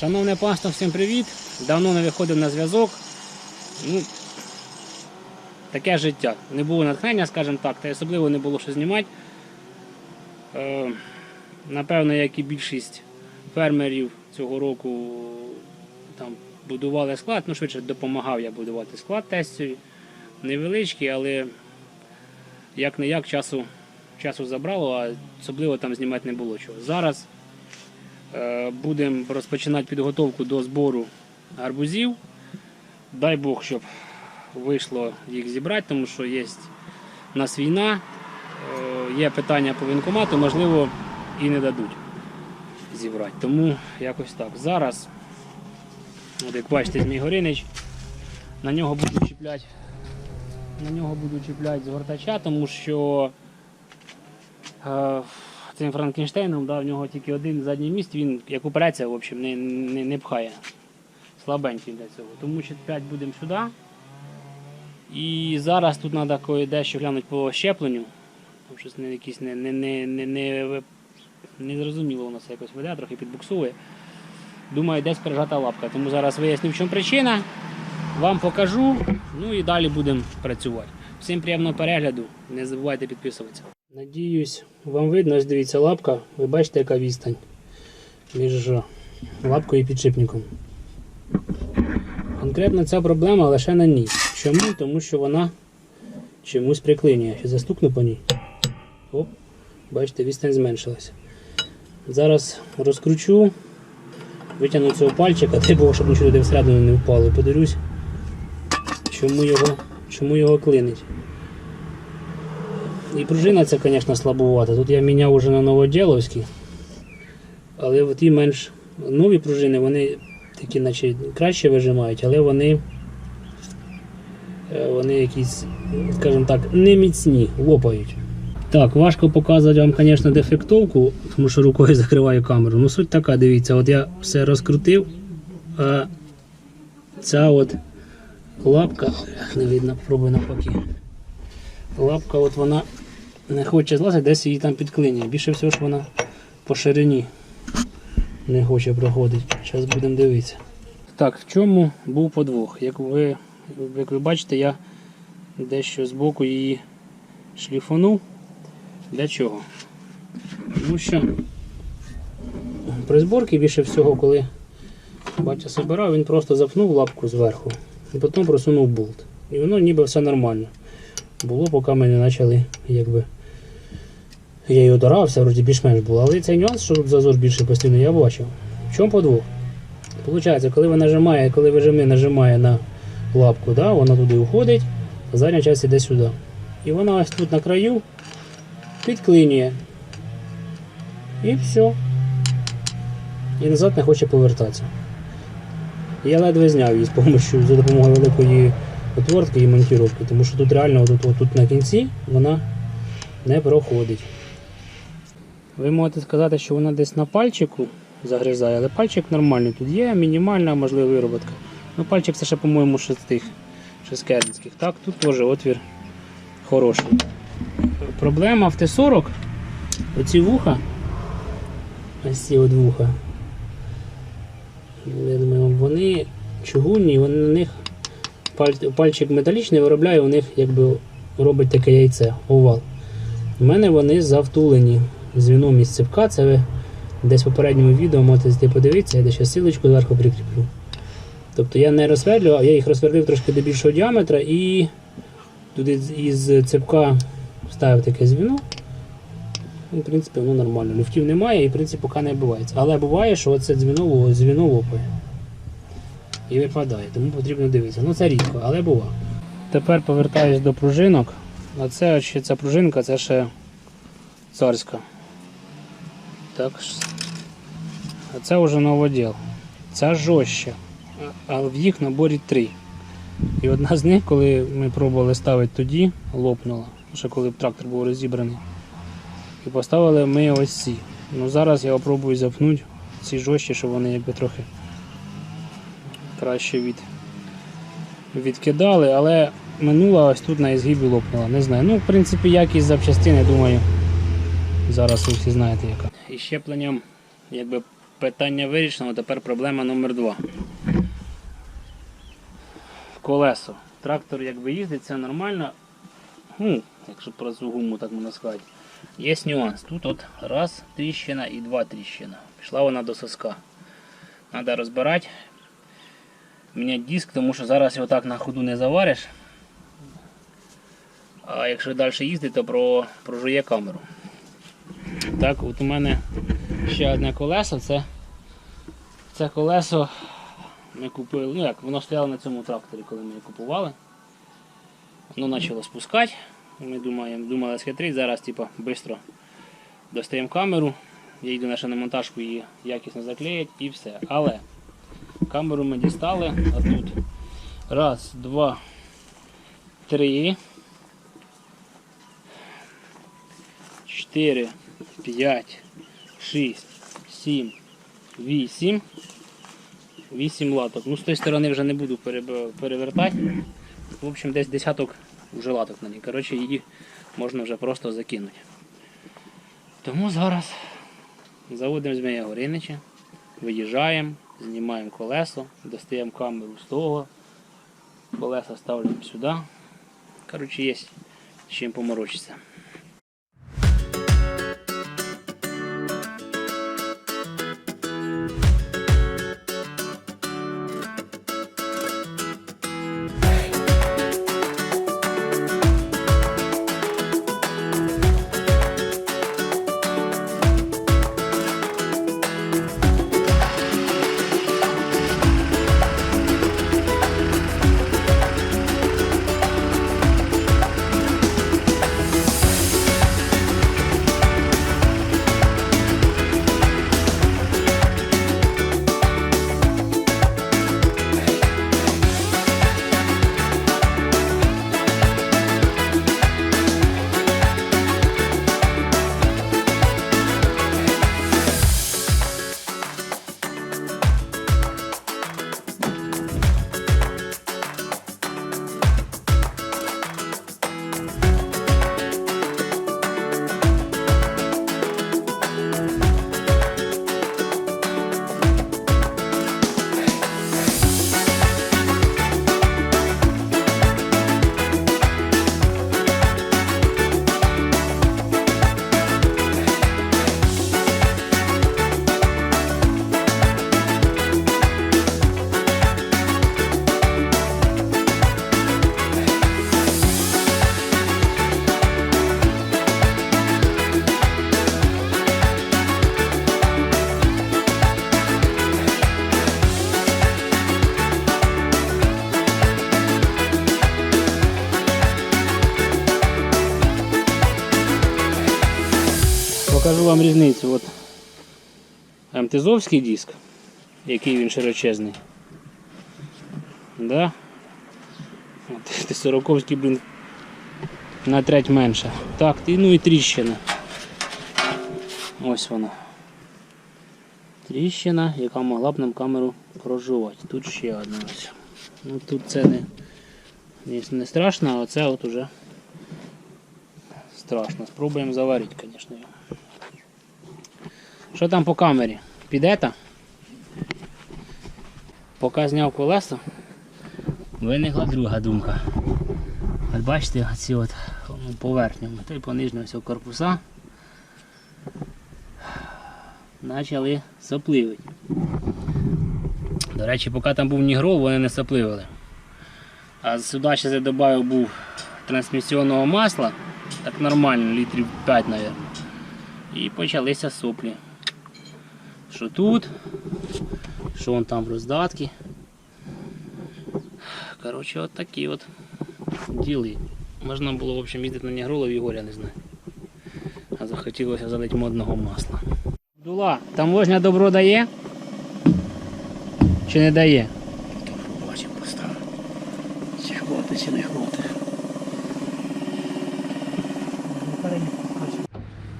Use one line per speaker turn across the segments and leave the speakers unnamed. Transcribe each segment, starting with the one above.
Шановне панство, всім привіт! Давно не виходив на зв'язок. Ну, таке життя. Не було натхнення, скажімо так, та особливо не було що знімати. Е, напевно, як і більшість фермерів цього року там, будували склад, ну швидше допомагав я будувати склад тестовий. Невеличкий, але як не як часу, часу забрало, а особливо там знімати не було чого. Зараз Будемо розпочинати підготовку до збору арбузів. Дай Бог, щоб вийшло їх зібрати, тому що є у нас війна, е, є питання по воєнкомату, можливо, і не дадуть зібрати. Тому якось так. Зараз, от як бачите, Змій Горинич, на нього буду чіпляти, на нього буду чіпляти згортача, тому що е, цим Франкенштейном, да, в нього тільки один задній міст, він як операція в общем, не, не, не пхає. Слабенький для цього. Тому що 5 будемо сюди. І зараз тут треба дещо глянути по щепленню. Там щось не якісь не, не, не, не, не, не зрозуміло у нас якось веде, трохи підбуксує. Думаю, десь пережата лапка. Тому зараз виясню, в чому причина. Вам покажу, ну і далі будемо працювати. Всім приємного перегляду, не забувайте підписуватися. Надіюсь, вам видно, ось дивіться лапка. Ви бачите, яка відстань між лапкою і підшипником. Конкретно ця проблема лише на ній. Чому? Тому що вона чомусь приклинює. Ще застукну по ній. Оп, бачите, відстань зменшилася. Зараз розкручу, витягну цього пальчика, дай Бог, щоб нічого туди всередину не впало. Подивлюсь, чому його, чому його клинить. І пружина ця, звісно, слабувата. Тут я міняв уже на новоділовські. Але от ті менш нові пружини, вони такі наче краще вижимають, але вони, е, вони якісь, скажімо так, не міцні, лопають. Так, важко показувати вам, звісно, дефектовку, тому що рукою закриваю камеру. Ну суть така, дивіться, от я все розкрутив, а ця от лапка, не видно, пробую навпаки. Лапка от вона не хоче злазити, десь її там підклинює. Більше всього ж вона по ширині не хоче проходити. Зараз будемо дивитися. Так, в чому був подвох? Як ви, як ви бачите, я дещо збоку її шліфанув. Для чого? Тому що при зборці більше всього, коли батя збирав, він просто запнув лапку зверху і потім просунув болт. І воно ніби все нормально. Було, поки ми не почали, якби. Я його дорався, вроді більш-менш було. Але цей нюанс, що тут зазор більше постійно, я бачив. В чому подвох? Получається, коли ви нажимає, коли вижимник нажимає на лапку, да, вона туди уходить, а задня частина йде сюди. І вона ось тут на краю підклинює. І все. І назад не хоче повертатися. Я ледве зняв її з помощью, за допомогою великої отвертки і монтировки, тому що тут реально отут, отут на кінці вона не проходить. Ви можете сказати, що вона десь на пальчику загризає, але пальчик нормальний. Тут є мінімальна можлива вироботка. Ну, пальчик це ще, по-моєму, ще з тих ще з кернських. Так, тут теж отвір хороший. Проблема в Т-40, оці вуха, ось ці от вуха, вони чугунні, вони на них пальчик металічний виробляє, у них якби робить таке яйце, овал. У мене вони завтулені звіном із цепка. Це ви десь в попередньому відео можете зайти подивитися, я десь силочку зверху прикріплю. Тобто я не розсверлював, я їх розсверлив трошки до більшого діаметра і туди із цепка вставив таке звіно. Ну, В принципі, воно нормально. Люфтів немає і в принципі поки не відбувається. Але буває, що це дзвіно, звіно лопає. І випадає, тому потрібно дивитися. Ну це рідко, але буває. Тепер повертаюсь до пружинок. А це ще ця пружинка, це ще царська. Так. А це вже новоділ. Ця жорстче. А- в їх наборі три. І одна з них, коли ми пробували ставити тоді, лопнула. Ще коли трактор був розібраний. І поставили ми ось ці. Ну зараз я спробую запнути ці жорстчі, щоб вони якби трохи краще від, відкидали, але минула ось тут на ізгибі лопнула. Не знаю. Ну, в принципі, якість запчастин, я думаю, зараз ви всі знаєте яка. І щепленням якби питання вирішено, тепер проблема номер два. Колесо. Трактор якби їздить, це нормально. Ну, якщо про гуму так можна сказати. Є нюанс. Тут от раз тріщина і два тріщина. Пішла вона до соска. Треба розбирати. Міняти диск, тому що зараз його так на ходу не завариш. А якщо далі їздити, то про, прожує камеру. Так, от у мене ще одне колесо. Це, це колесо ми купили. Ну як, воно стояло на цьому тракторі, коли ми його купували. Воно почало спускати. Ми думаємо, думали схитрити, зараз типу, швидко достаємо камеру. Я йду на шиномонтажку її якісно заклеїть і все. Але камеру ми дістали, а тут раз, два, три, чотири, п'ять, шість, сім, вісім. Вісім латок. Ну, з тої сторони вже не буду перевертати. В общем, десь десяток вже латок на ній. Коротше, її можна вже просто закинути. Тому зараз заводимо Змія Горинича, виїжджаємо, знімаємо колесо, достаємо камеру з того, колеса ставляємо сюди. Коротше, є з чим поморочитися. Вам різницю. От МТЗовський диск, який він широчезний. Да? От, сороковський, блін, на треть менше. Так, ну і тріщина. Ось вона. Тріщина, яка могла б нам камеру прожувати. Тут ще одна ось. Ну тут це не, не, не страшно, а це от уже страшно. Спробуємо заварити, звісно. Що там по камері? Підете? Поки зняв колесо, виникла друга думка. От бачите, ці от ну, по та й по нижньому корпуса почали сопливити. До речі, поки там був нігрол, вони не сопливили. А сюди ще я додав був трансмісіонного масла, так нормально, літрів 5, мабуть. І почалися соплі. Що тут, що вон там в роздатки. Коротше, от такі от діли. Можна було в общем, їздити на Нігролов і горя не знаю. А захотілося залити модного масла. Дула, таможня добро дає? Чи не дає? Бачимо поставити. Чи хватить, чи не хватить.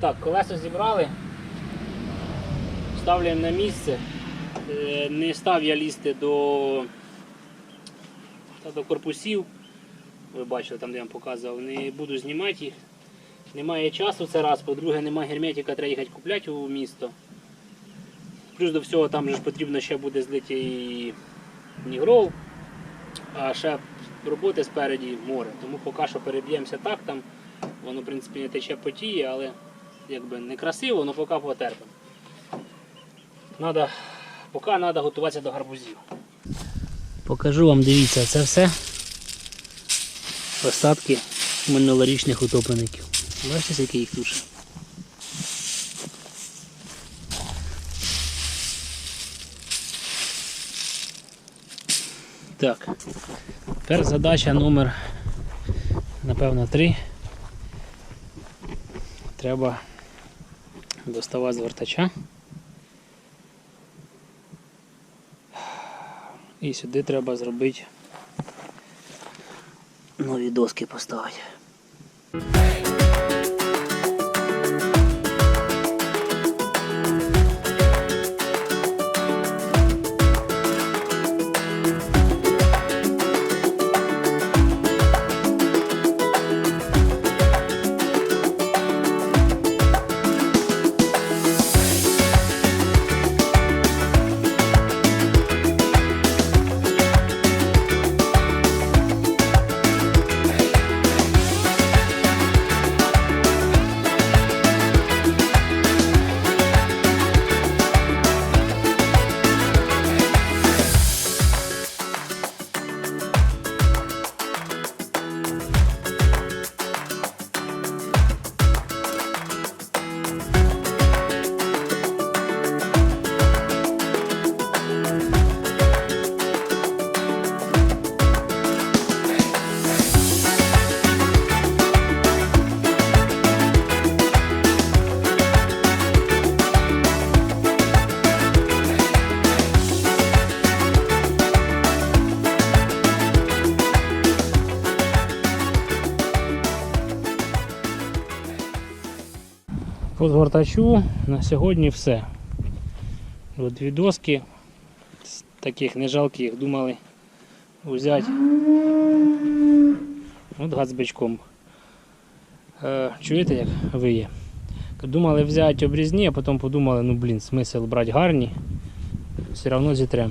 Так, колесо зібрали. Ставляємо на місце. Е, Не став я лізти до, до корпусів. Ви бачили там, де я вам показував. Не буду знімати їх. Немає часу це раз, по-друге, немає герметика, треба їхати купляти у місто. Плюс до всього там же ж потрібно ще буде злити і нігрол, а ще роботи спереді море. Тому поки що переб'ємося так, там воно в принципі не тече потіє, але якби не красиво, але поки потерпимо. Надо, поки треба готуватися до гарбузів. Покажу вам, дивіться, це все остатки минулорічних утоплеників. Бачите, скільки їх тут? Так. Тепер задача номер, напевно, 3. Треба доставати з вертача. І сюди треба зробити нові доски поставити. По згортачу на сьогодні все. От дві доски з таких не жалких думали взяти. От гацбичком. Е, чуєте, як виє? Думали взяти обрізні, а потім подумали, ну блін, смисл брати гарні. Все одно зітрем.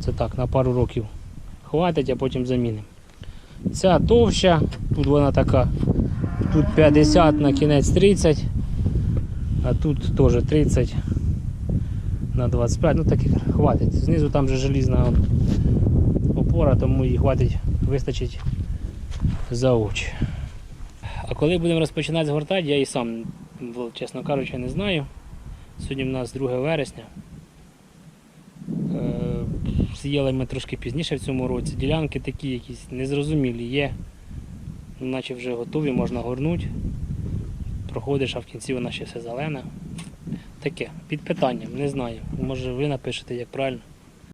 Це так, на пару років хватить, а потім замінимо. Ця товща, тут вона така, тут 50 на кінець 30. А тут теж 30 на 25, ну таких хватить. Знизу там же желізна опора, тому їй хватить, вистачить за очі. А коли будемо розпочинати згортати, я і сам, чесно кажучи, не знаю. Сьогодні в нас 2 вересня. Е, З'їли ми трошки пізніше в цьому році. Ділянки такі якісь незрозумілі є. Наче вже готові, можна горнути проходиш, а в кінці вона ще все зелена. Таке, під питанням, не знаю. Може ви напишете, як правильно.